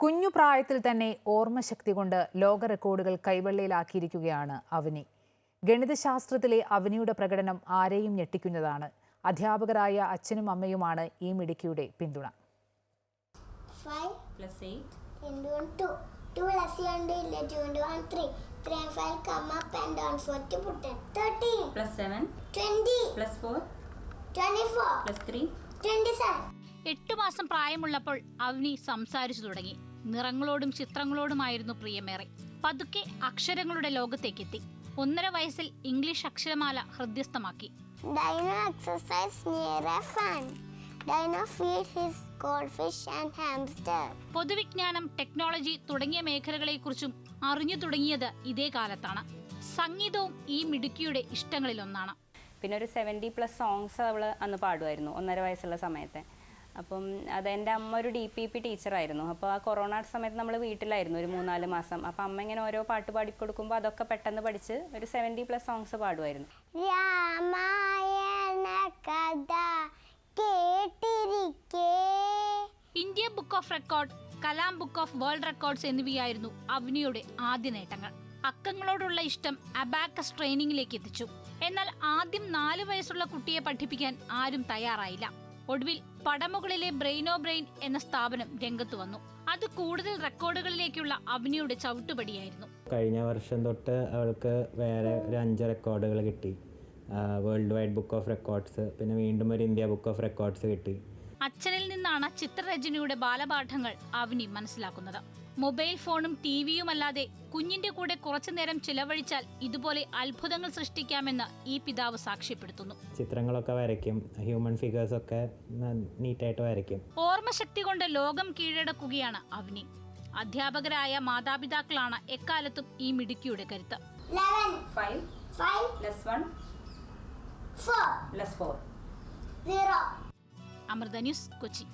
കുഞ്ഞു പ്രായത്തിൽ തന്നെ ഓർമ്മശക്തി കൊണ്ട് ലോക റെക്കോർഡുകൾ കൈവെള്ളയിലാക്കിയിരിക്കുകയാണ് അവനി ഗണിതശാസ്ത്രത്തിലെ അവനിയുടെ പ്രകടനം ആരെയും ഞെട്ടിക്കുന്നതാണ് അധ്യാപകരായ അച്ഛനും അമ്മയുമാണ് ഈ മിടുക്കിയുടെ പിന്തുണ 5 plus 8 into 2. 2 plus 2 ഇല്ല 2 into 1 3. 3 and 5 come up and down 40 put it. 13. plus 7 20. 4 24. 3 27. എട്ടു മാസം പ്രായമുള്ളപ്പോൾ അവനി സംസാരിച്ചു തുടങ്ങി നിറങ്ങളോടും ചിത്രങ്ങളോടുമായിരുന്നു പ്രിയമേറെ. പതുക്കെ അക്ഷരങ്ങളുടെ ലോകത്തേക്കെത്തി. ഒന്നര വയസ്സിൽ ഇംഗ്ലീഷ് അക്ഷരമാല ഹൃദ്യസ്ഥമാക്കി. Dino exercise near a fan. Dino feed his goldfish and hamster. പൊതുവിജ്ഞാനം ടെക്നോളജി തുടങ്ങിയ മേഖലകളെക്കുറിച്ചും അറിഞ്ഞു തുടങ്ങിയത് ഇതേ കാലത്താണ്. സംഗീതവും ഈ മിടുക്കിയുടെ ഇഷ്ടങ്ങളിലൊന്നാണ്. പിന്നെ ഒരു സെവന്റി പ്ലസ് സോങ്സ് അവൾ അന്ന് പാടുമായിരുന്നു ഒന്നര വയസ്സുള്ള സമയത്ത്. അപ്പം അത് എന്റെ അമ്മ ഒരു ഡി പി പി ടീച്ചറായിരുന്നു. അപ്പോൾ ആ കൊറോണ സമയത്ത് നമ്മൾ വീട്ടിലായിരുന്നു ഒരു മൂന്നാൽ മാസം. അപ്പോൾ അമ്മ ഇങ്ങനെ ഓരോ പാട്ട് പാടി കൊടുക്കുമ്പോൾ അതൊക്കെ പെട്ടെന്ന് പഠിച്ച് ഒരു സെവന്റി പ്ലസ് സോങ്സ് പാടുമായിരുന്നു. രാമായണ കഥ കേട്ടിരിക്കേ. India book of record Kalam book of world records എന്നിവയായിരുന്നു അവനിയുടെ ആദ്യ നേട്ടങ്ങൾ. അക്കങ്ങളോടുള്ള ഇഷ്ടം അബാക്കസ് ട്രെയിനിങ്ങിലേക്ക് എത്തിച്ചു. എന്നാൽ ആദ്യം നാല് വയസ്സുള്ള കുട്ടിയെ പഠിപ്പിക്കാൻ ആരും തയ്യാറായില്ല. ഒടുവിൽ പടമുകളിലെ ബ്രെയിനോ ബ്രെയിൻ എന്ന സ്ഥാപനം രംഗത്ത് വന്നു. അത് കൂടുതൽ റെക്കോർഡുകളിലേക്കുള്ള അവനിയുടെ ചവിട്ടുപടിയായിരുന്നു. കഴിഞ്ഞ വർഷം തൊട്ട് അവൾക്ക് വേറെ ഒരു അഞ്ച് റെക്കോർഡുകൾ കിട്ടി. World wide book of records പിന്നെ വീണ്ടും ഒരു ഇന്ത്യ ബുക്ക് ഓഫ് റെക്കോർഡ്സ് കിട്ടി. അച്ഛനിൽ നിന്നാണ് ചിത്രരചനയുടെ ബാലപാഠങ്ങൾ അവനി മനസ്സിലാക്കുന്നത്. മൊബൈൽ ഫോണും ടി വിയുമല്ലാതെ കുഞ്ഞിന്റെ കൂടെ കുറച്ചു നേരം ചിലവഴിച്ചാൽ ഇതുപോലെ അത്ഭുതങ്ങൾ സൃഷ്ടിക്കാമെന്ന് ഈ പിതാവ് സാക്ഷ്യപ്പെടുത്തുന്നു. ചിത്രങ്ങളൊക്കെ വരയ്ക്കും. ഹ്യൂമൻ ഫിഗേഴ്സ് ഒക്കെ നീറ്റായിട്ട് വരയ്ക്കും. ഓർമ്മശക്തി കൊണ്ട് ലോകം കീഴടക്കുകയാണ് അവനി. അധ്യാപകരായ മാതാപിതാക്കളാണ് എക്കാലത്തും ഈ മിടുക്കിയുടെ കരുത്ത്. 11 5 5 1 4 4 0 അമൃത ന്യൂസ് കൊച്ചി.